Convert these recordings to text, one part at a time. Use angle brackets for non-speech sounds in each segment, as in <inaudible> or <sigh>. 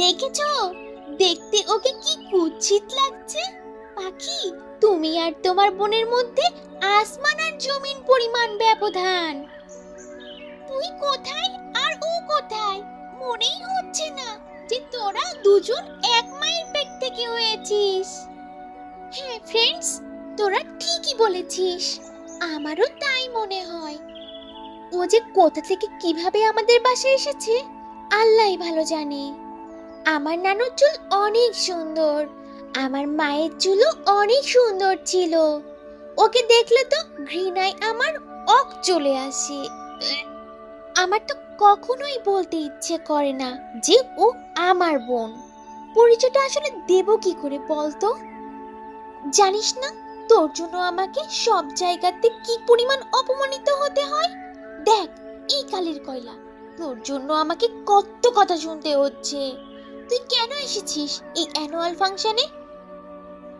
দেখেছ? দেখতে ওকে কি কুৎসিত লাগছে? পাখি, তুমি আর তোমার বোনের মধ্যে আসমান আর জমিন পরিমাণ ব্যবধান। তুই কোথায় আর ও কোথায়? মনেই হচ্ছে না যে তোরা দুজন এক মায়ের পেট থেকে হয়েছিস। হ্যাঁ ফ্রেন্ডস তোরা ঠিকই বলেছিস। আমারও তাই মনে হয়। ও যে কোথা থেকে কীভাবে আমাদের বাসায় এসেছে, আল্লাহই ভালো জানে। আমার নানুর চুল অনেক সুন্দর। আমার মায়ের চুলও অনেক সুন্দর ছিল। ওকে দেখলে তো ঘৃণায় আমার অক চলে আসে। আমার তো কখনোই বলতে ইচ্ছে করে না যে ও আমার বোন। পরিচয়টা আসলে দেব কি করে বলতো? জানিস না, তোর জন্য আমাকে সব জায়গাতে কি পরিমাণ অপমানিত হতে হয়? দেখ, এই কালের কয়লা। তোর জন্য আমাকে কত কথা শুনতে হচ্ছে। তুই কেন এসেছিস এই অ্যানুয়াল ফাংশনে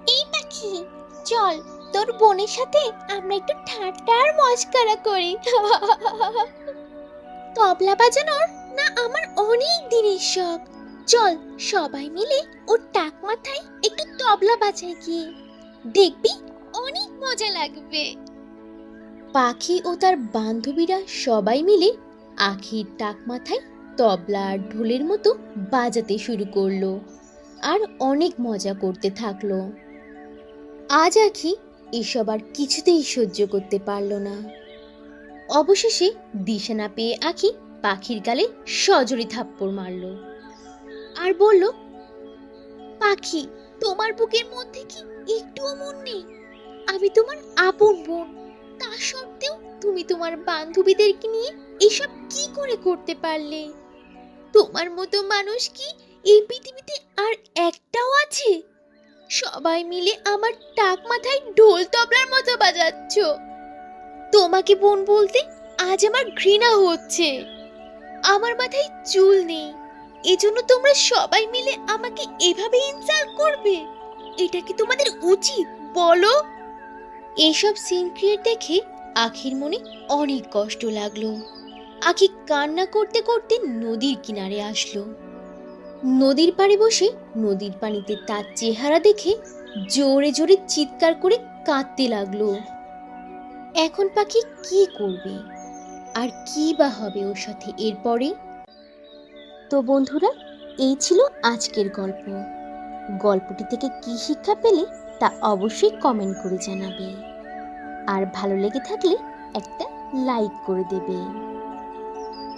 এই পাখি, চল, তোর বোনের সাথে আমরা একটু ঠাট্টা আর মস্কারা করি। <laughs> তবলা বাজানোর না আমার অনেক দিনের শখ। চল, সবাই মিলে ওর টাক মাথায় একটু তবলা বাজাই গিয়ে। দেখবি, অনেক মজা লাগবে। পাখি ও তার বান্ধবীরা সবাই মিলে আখির টাক মাথায় তবলা আর ঢোলের মতো বাজাতে শুরু করল আর অনেক মজা করতে থাকল। আজ আখি এসব আর কিছুতেই সহ্য করতে পারল না। অবশেষে দিশা না পেয়ে আখি পাখির গালে সজরি থাপ্পড় মারল আর বলল, পাখি, তোমার বুকের মধ্যে কি একটুও মন নেই? আমি তোমার আপন বোন। তা সত্ত্বেও তুমি তোমার বান্ধবীদেরকে নিয়ে এসব কি করে করতে পারলে? তোমার মতো মানুষ কি এই পৃথিবীতে আর একটাও আছে? সবাই মিলে আমার টাক মাথায় ঢোল তবলার মতো বাজাচ্ছ। তোমাকে বোন বলতে আজ আমার ঘৃণা হচ্ছে। আমার মাথায় চুল নেই। এজন্য তোমরা সবাই মিলে আমাকে এভাবে ইনসাল্ট করবে? এটা কি তোমাদের উচিত, বলো? এসব সিন ক্রিয়েট দেখে আখির মনে অনেক কষ্ট লাগল। আখি কান্না করতে করতে নদীর কিনারে আসলো। নদীর পাড়ে বসে নদীর পানিতে তার চেহারা দেখে জোরে জোরে চিৎকার করে কাঁদতে লাগল। এখন পাখি কি করবে? আর কি বা হবে ওর সাথে এরপরে? তো বন্ধুরা, এই ছিল আজকের গল্প। গল্পটি থেকে কি শিক্ষা পেলে তা অবশ্যই কমেন্ট করে জানাবে। আর ভালো লেগে থাকলে একটা লাইক করে দেবে।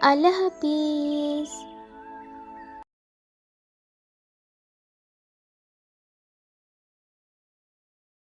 Allah Hafiz